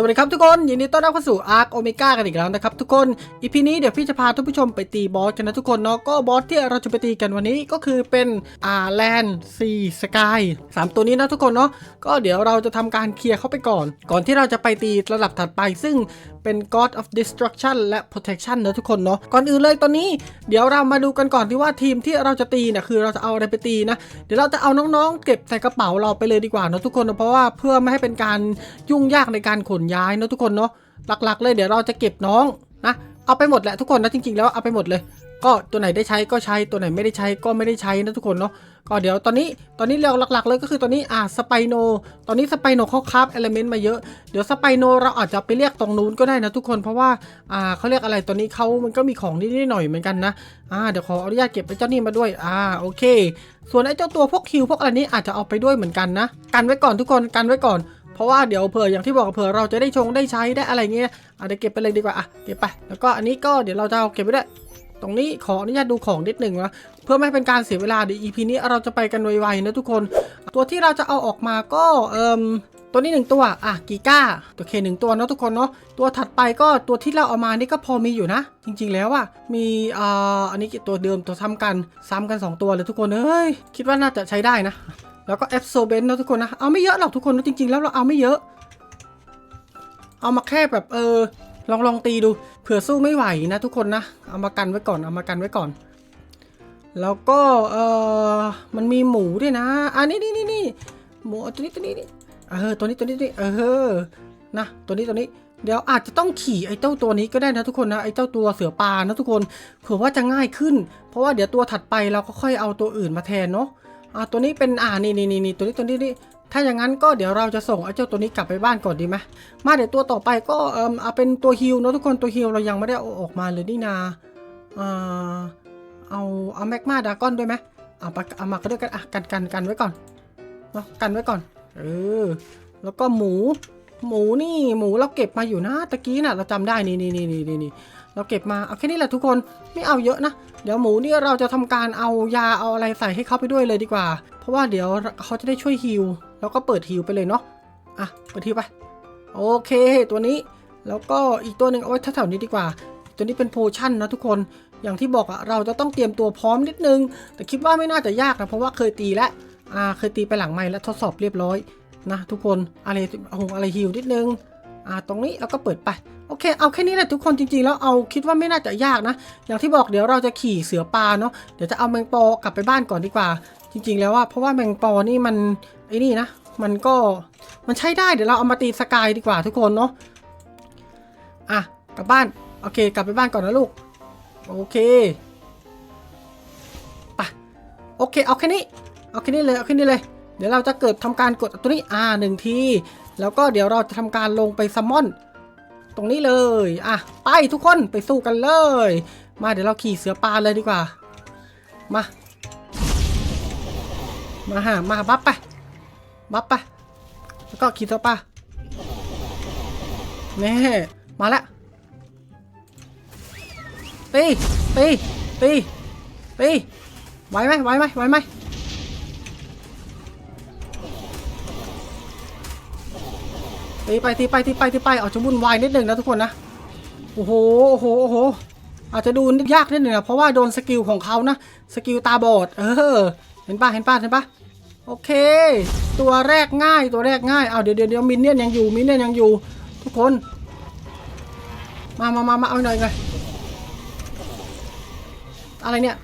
สวัสดีครับทุกคนยินดีต้อนรับเข้าสู่อาร์คโอเมก้ากันอีกแล้วนะครับทุกคนอีพีนี้เดี๋ยวพี่จะพาทุกผู้ชมไปตีบอสกันนะทุกคนเนาะก็บอสที่เราจะไปตีกันวันนี้ก็คือเป็นอาร์แลนซีสกายสามตัวนี้นะทุกคนเนาะก็เดี๋ยวเราจะทำการเคลียร์เข้าไปก่อน ก่อนที่เราจะไปตีระดับถัดไป ซึ่งเป็น God of Destruction และ Protection นะทุกคนเนาะก่อนอื่นเลยตอนนี้เดี๋ยวเรามาดูกันก่อนที่ว่าทีมที่เราจะตีเนี่ยคือเราจะเอาอะไรไปตีนะ เดี๋ยวเราจะเอาน้องๆ เก็บใส่กระเป๋าเราไปเลยดีกว่าเนอะทุกคนเนอะเพราะว่าเพื่อไม่ให้เป็นการยุ่งยากในการขนย้ายเนอะทุกคนเนาะหลักๆ เลยเดี๋ยวเราจะเก็บน้องนะเอาไปหมดแหละทุกคนนะจริงๆ แล้วเอาไปหมดเลย ก็ตัวไหนได้ใช้ก็ใช้ตัวไหนไม่ได้ใช้ก็ไม่ได้ใช้นะทุกคนเนาะ ก็เดี๋ยวตอนนี้ตอนนี้เราหลักๆเลยก็คือตอนนี้อ่าสไปโน ตอนนี้สไปโนเขาคราฟเอลเมนต์มาเยอะ เดี๋ยวสไปโนเราอาจจะไปเรียกตรงนู้นก็ได้นะทุกคนเพราะว่าอ่าเขาเรียกอะไรตัวนี้เขามันก็มีของนิดๆหน่อยเหมือนกันนะอ่าเดี๋ยวขออนุญาตเก็บไอ้เจ้านี่มาด้วยอ่าโอเค ส่วนไอ้เจ้าตัวพวกฮิวพวกอะไรนี้อาจจะเอาไปด้วยเหมือนกันนะกันไว้ก่อนทุกคนกันไว้ก่อนเพราะว่าเดี๋ยวเผื่ออย่างที่บอกเผื่อเราจะได้ชงได้ใช้ได้อะไรเงี้ยอะเดี๋ยวเก็บไปเลยดีกว่าอะเก็บไปแล้วก็อันนี้ก็เดี๋ยวเราจะเอาเก็บไปด้วย ตรงนี้ขออนุญาตดูของนิดหนึ่งนะเพื่อไม่ให้เป็นการเสียเวลาเดี๋ยว EP นี้เราจะไปกันไวๆนะทุกคน ตัวที่เราจะเอาออกมาก็เอ่มตัวนี้หนึ่งตัว อะ กีก้า ตัวเคหนึ่งตัวเนาะทุกคนเนาะ ตัวถัดไปก็ตัวที่เราเอามานี่ก็พอมีอยู่นะ จริงๆแล้วอะมีอ่าอันนี้ตัวเดิมตัวซ้ำกัน ซ้ำกันสองตัวเลยทุกคนเอ้ย คิดว่าน่าจะใช้ได้นะ แล้วก็ a b s o r b e n t นะทุกคนนะ เอาไม่เยอะหรอกทุกคนนะจริงๆ แล้วเราเอาไม่เยอะ เอามาแค่แบบเออ ลองลองตีดู ผื่อสู้ไม่ไหวนะทุกคนนะ เอามากันไว้ก่อนเอามากันไว้ก่อน แล้วก็เออมันมีหมูด้วยนะอันนี้นี่นี่นี่หมูตัวนี้ตัวนี้นี่เออตัวนี้ตัวนี้ตัวนี้เออนะตัวนี้ตัวนี้เดี๋ยวอาจจะต้องขี่ไอ้เจ้าตัวนี้ก็ได้นะทุกคนนะไอ้เจ้าตัวเสือปลานะทุกคนเผื่อว่าจะง่ายขึ้น เพราะว่าเดี๋ยวตัวถัดไปเราก็ค่อยเอาตัวอื่นมาแทนเนาะอ่าตัวนี้เป็นอ่านี่นี่นี่นี่ตัวนี้ตัวนี้นี่ ถ้าอย่างนั้นก็เดี๋ยวเราจะส่งไอ้เจ้าตัวนี้กลับไปบ้านก่อนดีไหมมาเดี๋ยวตัวต่อไปก็เอ่มเอาเป็นตัวฮิลเนอะทุกคนตัวฮิลเรายังไม่ได้เอาออกมาเลยนี่นาอ่าเอาเอาแมกมาดากอนด้วยไหมเอาไปเอามาก็ด้วยกันอะกันกันกันไว้ก่อนเนาะกันไว้ก่อนเออแล้วก็หมู หมูนี่หมูเราเก็บมาอยู่นะตะกี้น่ะเราจำได้นี่นี่นี่นี่นี่เราเก็บมาเอาแค่นี้แหละทุกคนไม่เอาเยอะนะ เดี๋ยวหมูนี่เราจะทำการเอายาเอาอะไรใส่ให้เขาไปด้วยเลยดีกว่า เพราะว่าเดี๋ยวเขาจะได้ช่วยฮิลแล้วก็เปิดฮิลไปเลยเนาะอะเปิดฮิลไปโอเคตัวนี้แล้วก็อีกตัวหนึ่งเอาไว้แถวๆนี้ดีกว่า ตัวนี้เป็นโพชั่นนะทุกคนอย่างที่บอกอะเราจะต้องเตรียมตัวพร้อมนิดนึง แต่คิดว่าไม่น่าจะยากนะเพราะว่าเคยตีแล้วอ่าเคยตีไปหลังไม้แล้วทดสอบเรียบร้อยนะทุกคนอะไรเอาอะไรฮิลนิดนึง อ่าตรงนี้แล้วก็เปิดไปโอเคเอาแค่นี้แหละทุกคนจริงๆแล้วเอาคิดว่าไม่น่าจะยากนะ อย่างที่บอกเดี๋ยวเราจะขี่เสือปลาเนาะเดี๋ยวจะเอาแมงปอกลับไปบ้านก่อนดีกว่า จริง ๆ แล้วว่าเพราะว่าแมงปอนี่มันไอ้นี่นะ มันก็มันใช้ได้เดี๋ยวเราเอามาตีสกายดีกว่าทุกคนเนาะอะกลับบ้านโอเค กลับไปบ้านก่อนนะลูกโอเคไปโอเคเอาแค่นี้เอาแค่นี้เลยเอาแค่นี้เลยเดี๋ยวเราจะเกิดทำการกดตัวนี้อ่าหนึ่งที แล้วก็เดี๋ยวเราจะทำการลงไปซัมมอน ตรงนี้เลย อะ ไปทุกคนไปสู้กันเลย มาเดี๋ยวเราขี่เสือปลาเลยดีกว่า มา มาหามาบัฟไป บัฟไป แล้วก็ขี่เสือปลาแน่มาแล้วตีตีตีตีไหวไหมไหวไหมไหวไหม ตีไปตีไปตีไปตีไปเอาจะวุ่นวายนิดหนึ่งนะทุกคนนะโอ้โหโอ้โหโอ้โหอาจจะดูยากนิดหนึ่งนะเพราะว่าโดนสกิลของเขานะสกิลตาบอดเออเห็นป่ะเห็นป่ะเห็นป่ะโอเค ตัวแรกง่ายตัวแรกง่ายเอาเดี๋ยวเดี๋ยวเดี๋ยวมินเนี่ยยังอยู่มินเนี่ยยังอยู่ ทุกคน มามามามาเอาหน่อยไงอะไรเนี่ย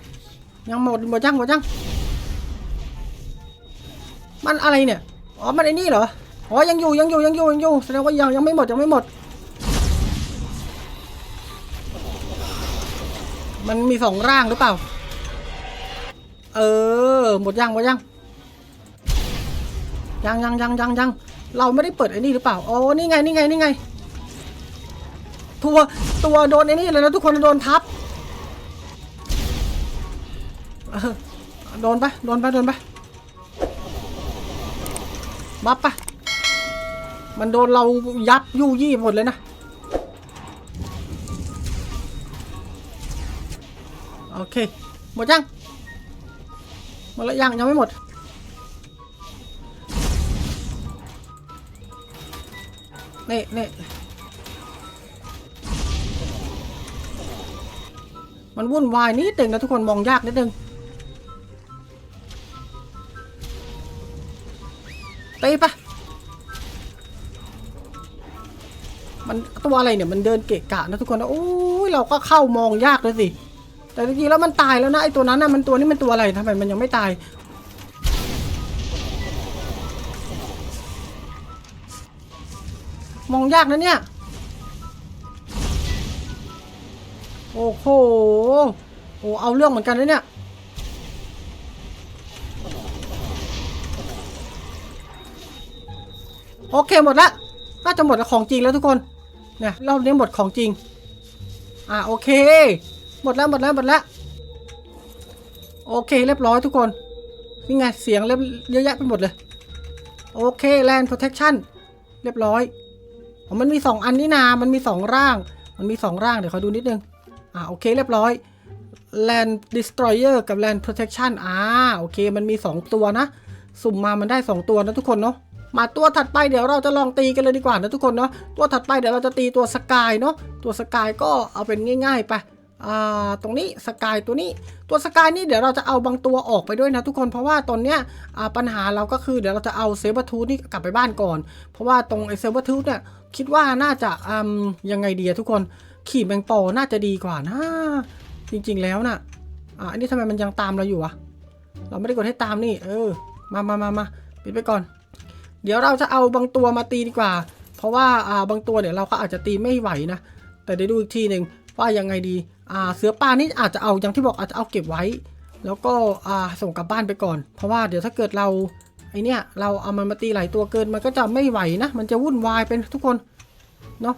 ยังหมดหมดยังหมดยังมันอะไรเนี่ยอ๋อมันไอ้นี่เหรอ อ๋อยังอยู่ยังอยู่ยังอยู่ยังอยู่แสดงว่ายังยังไม่หมดยังไม่หมด มันมีสองร่างหรือเปล่า เออ หมดยังหมดยังยังยังยังยังยังเราไม่ได้เปิดไอ้นี่หรือเปล่าอ๋อนี่ไงนี่ไงนี่ไง ตัวตัวโดนไอ้นี่เลยนะทุกคนโดนทับโดนไปโดนไปโดนไปบัฟปะ มันโดนเรายับยู่ยี่หมดเลยนะ โอเค หมดยัง หมดแล้วยังยังไม่หมด นี่นี่มันวุ่นวายนิดนึงนะทุกคนมองยากนิดนึงตีปะ ตัวอะไรเนี่ยมันเดินเกะกะนะทุกคนนะโอ้ยเราก็เข้ามองยากเลยสิ แต่จริงๆแล้วมันตายแล้วนะไอตัวนั้นนะมันตัวนี้มันตัวอะไรทำไมมันยังไม่ตายมองยากนะเนี่ย โอ้โห โอ้เอาเรื่องเหมือนกันนะเนี่ย โอเคหมดละ น่าจะหมดล้วของจริงแล้วทุกคน นี่ยรอบนี้หมดของจริง อ่าโอเค หมดแล้วหมดแล้วหมดแล้วโอเคเรียบร้อยทุกคน นี่ไงเสียงเริ่มเยอะแยะไปหมดเลย โอเค Land Protection เรียบร้อยอมันมีสองอันนี่นา มันมีสองร่าง มันมีสองร่าง เดี๋ยวขอดูนิดนึง อ่าโอเคเรียบร้อย Land Destroyer กับ Land Protection อ่าโอเค มันมีสองตัวนะ สุ่มมามันได้สองตัวนะทุกคนเนาะ มาตัวถัดไปเดี๋ยวเราจะลองตีกันเลยดีกว่านะทุกคนเนาะตัวถัดไปเดี๋ยวเราจะตีตัวสกายเนาะตัวสกายก็เอาเป็นง่ายๆไปอ่าตรงนี้สกายตัวนี้ตัวสกายนี่เดี๋ยวเราจะเอาบางตัวออกไปด้วยนะทุกคนเพราะว่าตอนเนี้ยอ่าปัญหาเราก็คือเดี๋ยวเราจะเอาเซเบอร์ทูนี่กลับไปบ้านก่อน เพราะว่าตรงไอเซเบอร์ทูเนี่ยคิดว่าน่าจะอืมยังไงดีทุกคนขี่แมงปอน่าจะดีกว่านะจริงๆแล้วน่ะอ่าอันนี้ทำไมมันยังตามเราอยู่อะเราไม่ได้กดให้ตามนี่ เออ มามามามาปิดไปก่อน เดี๋ยวเราจะเอาบางตัวมาตีดีกว่า เพราะว่าอ่าบางตัวเนี่ยเราก็อาจจะตีไม่ไหวนะ แต่เดี๋ยวดูอีกทีหนึ่งว่ายังไงดีอ่าเสือป่านี่อาจจะเอาอย่างที่บอกอาจจะเอาเก็บไว้ แล้วก็อ่าส่งกลับบ้านไปก่อน เพราะว่าเดี๋ยวถ้าเกิดเราไอเนี้ยเราเอามันมาตีหลายตัวเกินมันก็จะไม่ไหวนะ มันจะวุ่นวายเป็นทุกคนเนาะ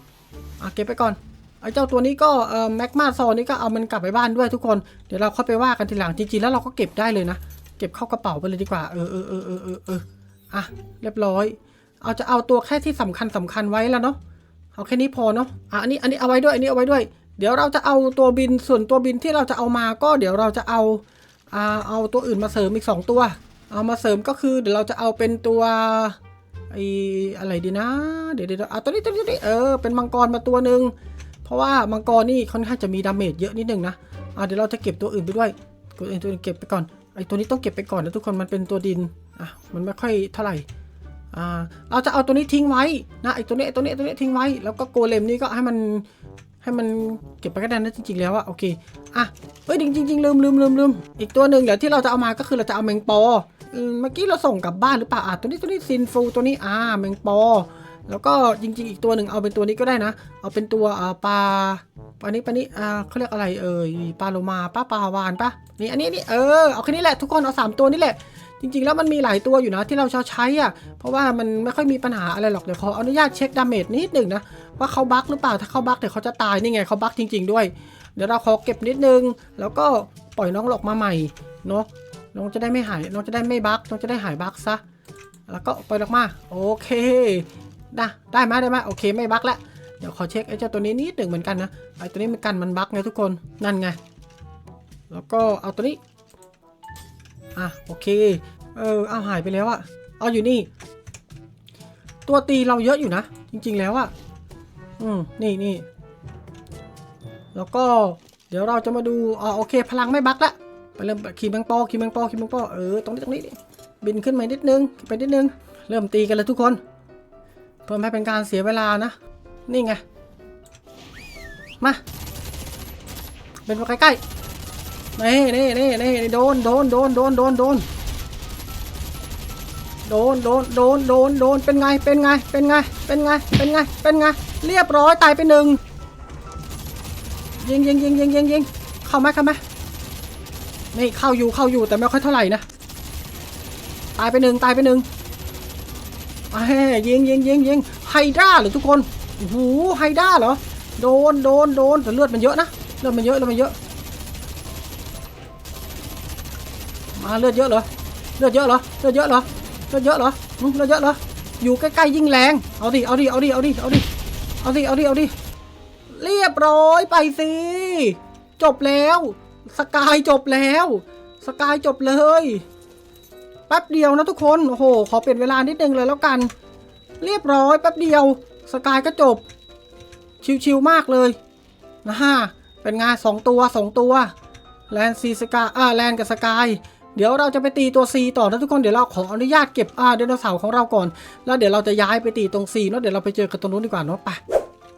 อะเก็บไปก่อนไอ้เจ้าตัวนี้ก็เอ่อแมกมาซอนนี่ก็เอามันกลับไปบ้านด้วยทุกคน เดี๋ยวเราค่อยไปว่ากันทีหลังจริงๆแล้วเราก็เก็บได้เลยนะ เก็บเข้ากระเป๋าไปเลยดีกว่า เออเออเออเออเออ อะ เรียบร้อย เอาจะเอาตัวแค่ที่สำคัญสำคัญไว้แล้วเนาะ เอาแค่นี้พอเนาะ อะ อันนี้ อันนี้เอาไว้ด้วย อันนี้เอาไว้ด้วย เดี๋ยวเราจะเอาตัวบิน ส่วนตัวบินที่เราจะเอามาก็เดี๋ยวเราจะเอา อ่า เอาตัวอื่นมาเสริมอีกสองตัว เอามาเสริมก็คือเดี๋ยวเราจะเอาเป็นตัวไอ้อะไรดีนะ เดี๋ยวเดี๋ยวเอาตัวนี้ตัวนี้ตัวนี้เออ เป็นมังกรมาตัวหนึ่งเพราะว่ามังกรนี่ค่อนข้างจะมีดาเมจเยอะนิดนึงนะ อ่าเดี๋ยวเราจะเก็บตัวอื่นไปด้วยตัวอื่นตัวอื่นเก็บไปก่อน ไอ้ตัวนี้ต้องเก็บไปก่อนนะทุกคน มันเป็นตัวดิน อะมันไม่ค่อยเท่าไหร่อ่าเราจะเอาตัวนี้ทิ้งไว้นะไอตัวนี้ไอตัวนี้ตัวนี้ทิ้งไว้ แล้วก็โกเลมนี่ก็ให้มันให้มันเก็บไปก็ได้นะจริงๆแล้วอะโอเคอะเฮ้ยจริงๆลืมลืมลืมลืมอีกตัวหนึ่งเดี๋ยวที่เราจะเอามาก็คือเราจะเอาแมงปอเมื่อกี้เราส่งกลับบ้านหรือเปล่าอะตัวนี้ตัวนี้ซินฟูตัวนี้อ่าแมงปอ แล้วก็จริงๆ อีกตัวหนึ่งเอาเป็นตัวนี้ก็ได้นะ เอาเป็นตัวอ่าปลาปลานี้ปลานี้อ่าเขาเรียกอะไรเอ่ยปลาโลมาป้าปลาวานปะนี่อันนี้นี่เออเอาแค่นี้แหละทุกคนเอาสามตัวนี่แหละ จริงๆ แล้วมันมีหลายตัวอยู่นะที่เราใช้ใช้อะ เพราะว่ามันไม่ค่อยมีปัญหาอะไรหรอก เดี๋ยวขออนุญาตเช็คดาเมจนิดหนึ่งนะ ว่าเขาบั๊กหรือเปล่า ถ้าเขาบั๊กเดี๋ยวเขาจะตายนี่ไงเขาบั๊กจริง ๆ ด้วย เดี๋ยวเราขอเก็บนิดนึง แล้วก็ปล่อยน้องหลอกมาใหม่เนาะ น้องจะได้ไม่หาย น้องจะได้ไม่บั๊ก น้องจะได้หายบั๊กซะ แล้วก็ปล่อยออกมา โอเคนะได้ไหมได้ไหมโอเคไม่บั๊กแล้วเดี๋ยวขอเช็คไอ้เจ้าตัวนี้นิดหนึ่งเหมือนกันนะ ไอ้ตัวนี้มันกันมันบั๊กไงทุกคน นั่นไง แล้วก็เอาตัวนี้ อะโอเค เออเอาหายไปแล้วอะเอาอยู่นี่ ตัวตีเราเยอะอยู่นะ จริง ๆ แล้วอะอืมนี่นี่แล้วก็เดี๋ยวเราจะมาดูอ๋อโอเค พลังไม่บักละไปเริ่มขี่แมงปอขี่แมงปอขี่แมงปอเออตรงนี้ตรงนี้บินขึ้นมานิดนึงไปนิดนึง เริ่มตีกันเลยทุกคน เพื่อไม่ให้เป็นการเสียเวลานะ นี่ไง มา เป็นมาใกล้ๆ นี่นี่นี่นี่โดนโดนโดนโดนโดนโดนโดนโดนโดนโดนโดนเป็นไงเป็นไงเป็นไงเป็นไงเป็นไงเป็นไงเรียบร้อยตายไปหนึ่งยิงยิงยิงยิงยิงยิงเข้าไหมเข้าไหมนี่เข้าอยู่เข้าอยู่แต่ไม่ค่อยเท่าไหร่นะตายไปหนึ่งตายไปหนึ่งไอ้ยิงยิงยิงยิงไฮด้าเหรือทุกคนโอ้โหไฮด้าเหรอโดนโดนโดนแต่เลือดมันเยอะนะเลือดมันเยอะเลือดมันเยอะาเลือดเยอะเหรอ เลือดเยอะเหรอ เลือดเยอะเหรอ เลือดเยอะเหรอเลือดเยอะเหรอ อยู่ใกล้ๆยิ่งแรง เอาดิ เอาดิ เอาดิ เอาดิ เอาดิ เอาดิ เอาดิ เอาดิ เรียบร้อยไปสิ จบแล้ว สกายจบแล้ว สกายจบเลย แป๊บเดียวนะทุกคน โอ้โห ขอเปลี่ยนเวลานิดนึงเลยแล้วกัน เรียบร้อยแป๊บเดียว สกายก็จบ ชิวๆมากเลยนะฮะเป็นงานสองตัวสองตัวแลนซีสกายอ่าแลนกับสกาย เดี๋ยวเราจะไปตีตัว C ต่อนะทุกคน เดี๋ยวเราขออนุญาตเก็บอ่าไดโนเสาร์ของเราก่อน แล้วเดี๋ยวเราจะย้ายไปตีตรง C เนาะ เดี๋ยวเราไปเจอกันตรงนู้นดีกว่าเนาะไป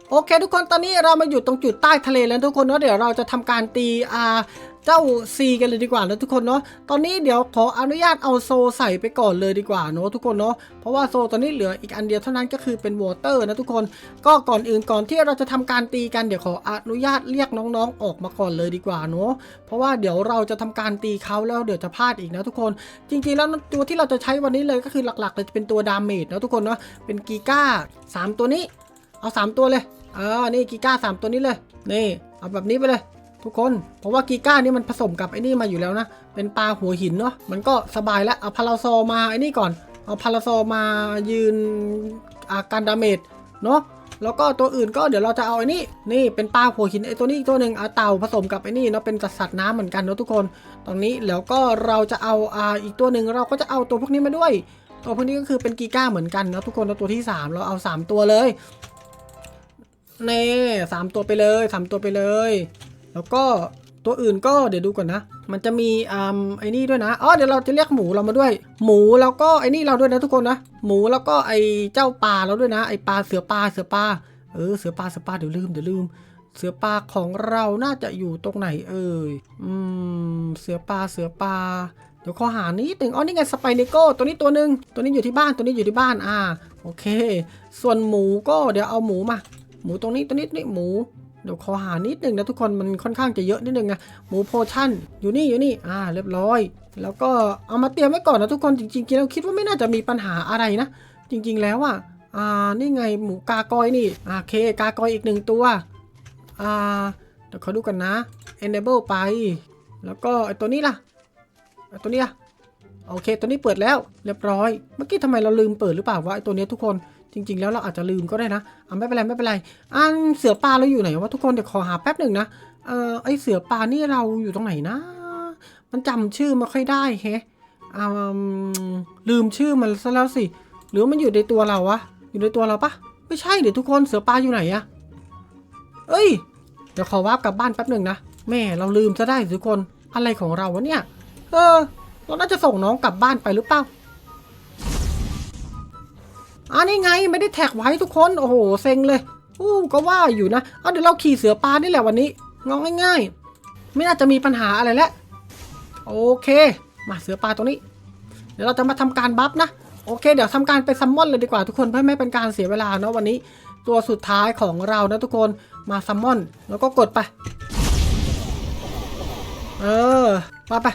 โอเค ทุกคนตอนนี้เรามาอยู่ตรงจุดใต้ทะเลแล้วทุกคนเนาะเดี๋ยวเราจะทำการตีอ่า เจ้า C กันเลยดีกว่านะทุกคนเนาะ ตอนนี้เดี๋ยวขออนุญาตเอาโซใส่ไปก่อนเลยดีกว่าเนาะทุกคนเนาะ เพราะว่าโซตอนนี้เหลืออีกอันเดียวเท่านั้นก็คือเป็นวอเตอร์นะทุกคน ก็ก่อนอื่นก่อนที่เราจะทำการตีกันเดี๋ยวขออนุญาตเรียกน้องๆออกมาก่อนเลยดีกว่าเนาะ เพราะว่าเดี๋ยวเราจะทำการตีเขาแล้วเดี๋ยวจะพลาดอีกนะทุกคน จริงๆแล้วตัวที่เราจะใช้วันนี้เลยก็คือหลักๆเลยจะเป็นตัวดาเมจนะทุกคนเนาะ เป็นกีก้าสามตัวนี้ เอาสามตัวเลย เอ่านี่กีก้าสามตัวนี้เลย นี่ เอาแบบนี้ไปเลย ทุกคน เพราะว่ากีก้านี่มันผสมกับไอ้นี่มาอยู่แล้วนะ เป็นปลาหัวหินเนาะ มันก็สบายแล้ว เอาพาราโซอมาไอ้นี่ก่อน เอาพาราโซอมายืนอาการดาเมจเนาะ แล้วก็ตัวอื่นก็เดี๋ยวเราจะเอาไอ้นี่นี่เป็นปลาหัวหินไอ้ตัวนี้อีกตัวหนึ่งเอาเต่าผสมกับไอ้นี่เนาะเป็นสัตว์น้ำเหมือนกันเนาะทุกคน ตรงนี้แล้วก็เราจะเอาอ่าอีกตัวหนึ่งเราก็จะเอาตัวพวกนี้มาด้วย ตัวพวกนี้ก็คือเป็นกีก้าเหมือนกันนะทุกคนแล้วตัวที่สามเราเอาสามตัวเลยเน่สามตัวไปเลยสามตัวไปเลย แล้วก็ตัวอื่นก็เดี๋ยวดูก่อนนะ มันจะมีอ่าไอ้นี่ด้วยนะ อ๋อ เดี๋ยวเราจะเรียกหมูเรามาด้วย หมูแล้วก็ไอ้นี่เราด้วยนะทุกคนนะ หมูแล้วก็ไอ้เจ้าปลาเราด้วยนะ ไอ้ปลาเสือปลาเสือปลา เออ เสือปลาเสือปลาเดี๋ยวลืมเดี๋ยวลืม เสือปลาของเราน่าจะอยู่ตรงไหนเอ่ย อืม เสือปลาเสือปลา เดี๋ยวขอหานิดหนึ่งอ๋อ นี่ไงสไปเนโก้ตัวนี้ตัวหนึ่งตัวนี้อยู่ที่บ้าน ตัวนี้อยู่ที่บ้าน อ่า โอเค ส่วนหมูก็เดี๋ยวเอาหมูมา หมูตรงนี้ตัวนี้นี่หมู เดี๋ยวขอหานิดหนึ่งนะทุกคนมันค่อนข้างจะเยอะนิดนึงนะหมูโพชั่นอยู่นี่อยู่นี่อ่าเรียบร้อย แล้วก็เอามาเตรียมไว้ก่อนนะทุกคนจริงๆเราคิดว่าไม่น่าจะมีปัญหาอะไรนะ จริงๆแล้วอะอ่านี่ไงหมูกากอยนี่อ่าโอเคกากอยอีกหนึ่งตัวอ่าเดี๋ยวขอดูกันนะ enable ไป แล้วก็ไอตัวนี้ล่ะไอตัวนี้ล่ะโอเค ตัวนี้เปิดแล้วเรียบร้อย เมื่อกี้ทำไมเราลืมเปิดหรือเปล่าวะไอตัวนี้ทุกคน จริง ๆ แล้วเราอาจจะลืมก็ได้นะอ่าไม่เป็นไรไม่เป็นไรอันเสือปลาเราอยู่ไหนวะทุกคนเดี๋ยวขอหาแป๊บหนึ่งนะเออไอเสือปลานี่เราอยู่ตรงไหนนะ มันจำชื่อไม่ค่อยได้แฮะอ่าลืมชื่อมันซะแล้วสิหรือมันอยู่ในตัวเราวะอยู่ในตัวเราปะไม่ใช่เดี๋ยวทุกคนเสือปลาอยู่ไหนอะเอ้ยเดี๋ยวขอวาร์ปกลับบ้านแป๊บหนึ่งนะแม่เราลืมซะได้ทุกคนอะไรของเราวะเนี่ย เออ เราน่าจะส่งน้องกลับบ้านไปหรือเปล่า อ่านี่ไงไม่ได้แท็กไว้ทุกคน โอ้โหเซ็งเลยอู้ก็ว่าอยู่นะเอาเดี๋ยวเราขี่เสือปลานี่แหละวันนี้งองง่ายๆ ไม่น่าจะมีปัญหาอะไรแล้วโอเค มาเสือปลาตัวนี้ เดี๋ยวเราจะมาทำการบัฟนะโอเค เดี๋ยวทำการไปซัมมอนเลยดีกว่าทุกคนเพื่อไม่เป็นการเสียเวลาเนาะวันนี้ ตัวสุดท้ายของเรานะทุกคนมาซัมมอน แล้วก็กดไป เออไปไป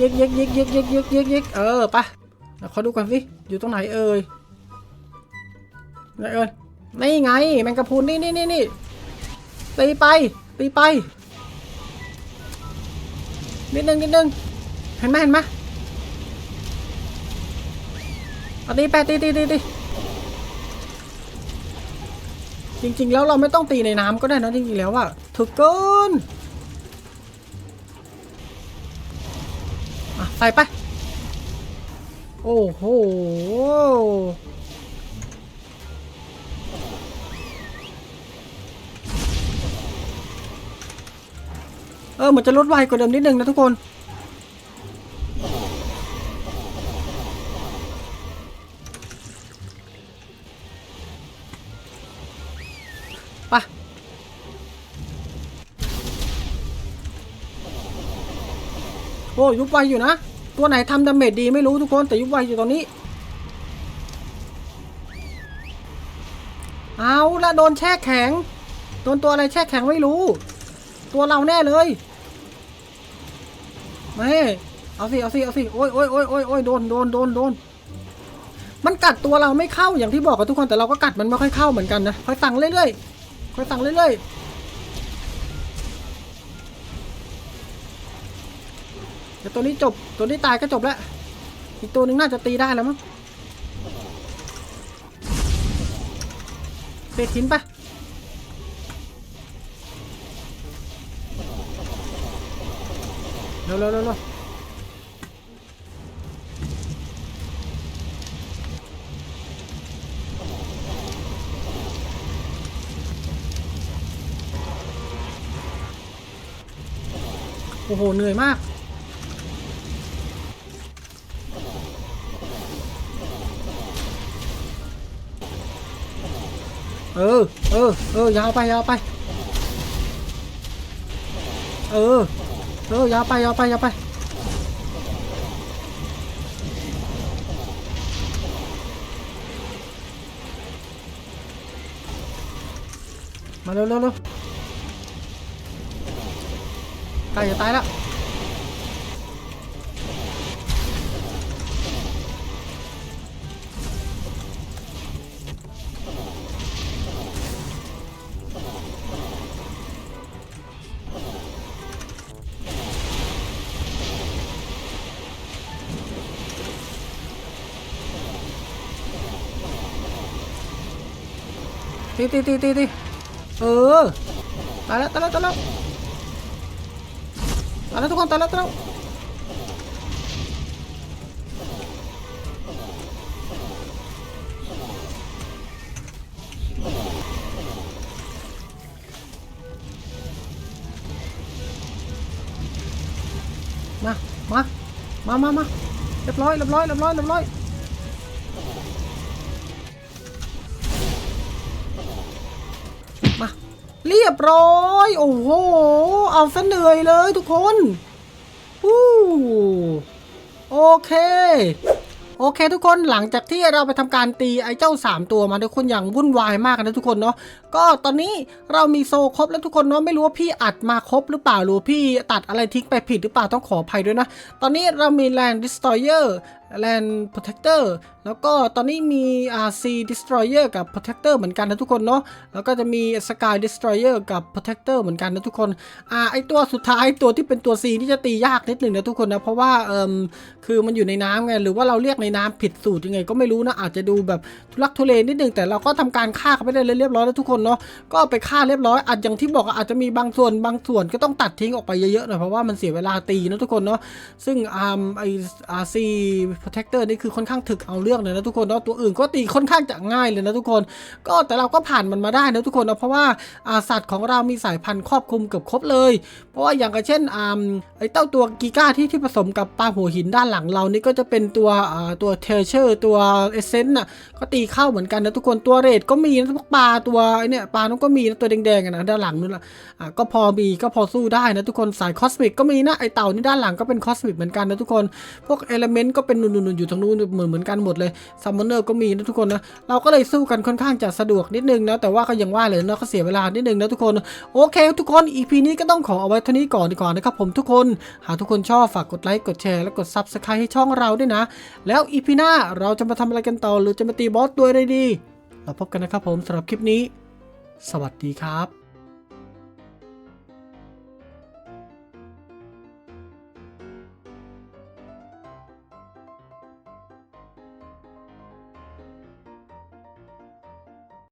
ยิกยิกยิกยิกยิกยิกยิกยิกเออไปแล้วขอดูก่อนสิอยู่ตรงไหนเอ่ย เอ่ยนี่ไงแมงกะพรุนนี่นี่นี่นี่ตีไปตีไปนิดนึงนิดนึงเห็นไหมเห็นไหมเอาตีไปตีตีตีตีจริง ๆ แล้วเราไม่ต้องตีในน้ำก็ได้นะจริงๆแล้วอะถูกเกินอะใส่ไป โอ้โห เออเหมือนจะลดไวกว่าเดิมนิดนึงนะทุกคนปะโอ้ยุบไวอยู่นะ ตัวไหนทำดาเมจดีไม่รู้ทุกคนแต่ยุบไวอยู่ตอนนี้ เอาละโดนแช่แข็งโดนตัวอะไรแช่แข็งไม่รู้ ตัวเราแน่เลยไม่เอาสิเอาสิเอาสิโอ้ยโอ้ยโอ้ยโอ้ยโอ้ยโดนโดนโดนโดนมันกัดตัวเราไม่เข้าอย่างที่บอกกับทุกคนแต่เราก็กัดมันไม่ค่อยเข้าเหมือนกันนะค่อยสั่งเรื่อยๆค่อยสั่งเรื่อยๆเดี๋ยวตัวนี้จบตัวนี้ตายก็จบแล้วอีกตัวหนึ่งน่าจะตีได้แล้วมั้งเศษหินไปะ เร็วเร็วเร็วโอ้โห เหนื่อยมาก เออ เออ เออยาวไป ยาวไป เออ เออยาวไปยาวไปยาวไปมาเร็วเร็วเร็วใกล้จะตายแล้ว ตีตีตีตีตีเออตายแล้วตายแล้วตายแล้วตายแล้วทุกคนตายแล้วตายแล้วมามามามามาเรียบร้อยเรียบร้อยเรียบร้อยเรียบร้อย บร้อย โอ้โห เอาซะเหนื่อยเลยทุกคนวู้โอเค โอเคทุกคนหลังจากที่เราไปทำการตีไอ้เจ้า 3 ตัวมาทุกคนอย่างวุ่นวายมากนะทุกคนเนาะก็ตอนนี้เรามีโซครบแล้วทุกคนเนาะไม่รู้ว่าพี่อัดมาครบหรือเปล่าหรือพี่ตัดอะไรทิ้งไปผิดหรือเปล่าต้องขออภัยด้วยนะ ตอนนี้เรามี Land Destroyer Land Protector แล้วก็ตอนนี้มี RC Destroyer กับ Protector เหมือนกันนะทุกคนเนาะแล้วก็จะมี Sky Destroyer กับ Protector เหมือนกันนะทุกคนอ่าไอตัวสุดท้ายตัวที่เป็นตัว C ที่จะตียากนิดหนึ่งนะทุกคนนะเพราะว่าเอิมคือมันอยู่ในน้ำไงหรือว่าเราเรียกในน้ำผิดสูตรยังไง ก็ไม่รู้นะอาจจะดูแบบทุลักทุเลนิดหนึ่งแต่เราก็ทำการฆ่าเขาไปได้เรียบร้อยแล้วทุกคนเนาะก็ไปฆ่าเรียบร้อยอาจอย่างที่บอกอาจจะมีบางส่วนบางส่วนก็ต้องตัดทิ้งออกไปเยอะๆหน่อยเพราะว่ามันเสียเวลาตีนะทุกคนเนาะซึ่งอาร์มไออาร์ซี protector นี่คือค่อนข้างถึกเอาเรื่องเลยนะทุกคนเนาะตัวอื่นก็ตีค่อนข้างจะง่ายเลยนะทุกคน ก็แต่เราก็ผ่านมันมาได้นะทุกคนนะเพราะว่าอาสัตว์ของเรามีสายพันธุ์ครอบคลุมเกือบครบเลย เพราะว่าอย่างกับเช่นอ่าไอเต้าตัวกีก้าที่ที่ผสมกับปลาหัวหินด้านหลังเรานี่ก็จะเป็นตัวอ่าตัวเทเชอร์ตัวเอเซนต์น่ะก็ตีเข้าเหมือนกันนะทุกคนตัวเรดก็มีนะพวกปลาตัวไอเนี่ยปลานั้นก็มีนะตัวแดงๆนะด้านหลังนู่นละอะก็พอมีก็พอสู้ได้นะทุกคนสายคอสมิกก็มีนะไอเต่านี่ด้านหลังก็เป็นคอสมิกเหมือนกันนะทุกคนพวกเอลเมนต์ก็เป็นนุนอยู่ตรงนู้นเหมือนเหมือนกันหมดเลยซัมมอนเนอร์ก็มีนะทุกคนนะเราก็เลยสู้กันค่อนข้างจะสะดวกนิดนึงนะแต่ว่าก็ยังว่าเลยนะก็เสียเวลานิดนึงนะทุกคนโอเค ทุกคน EP นี้ก็ต้องขอเอาไว้เท่านี้ก่อนดีกว่านะครับผมทุกคนหากทุกคนชอบฝากกดไลค์กดแชร์และกด Subscribe ให้ช่องเราด้วยนะ แล้ว EP หน้าเราจะมาทำอะไรกันต่อหรือจะมาตีบอสตัวอะไรดี เราพบกันนะครับผมสำหรับคลิปนี้ สวัสดีครับ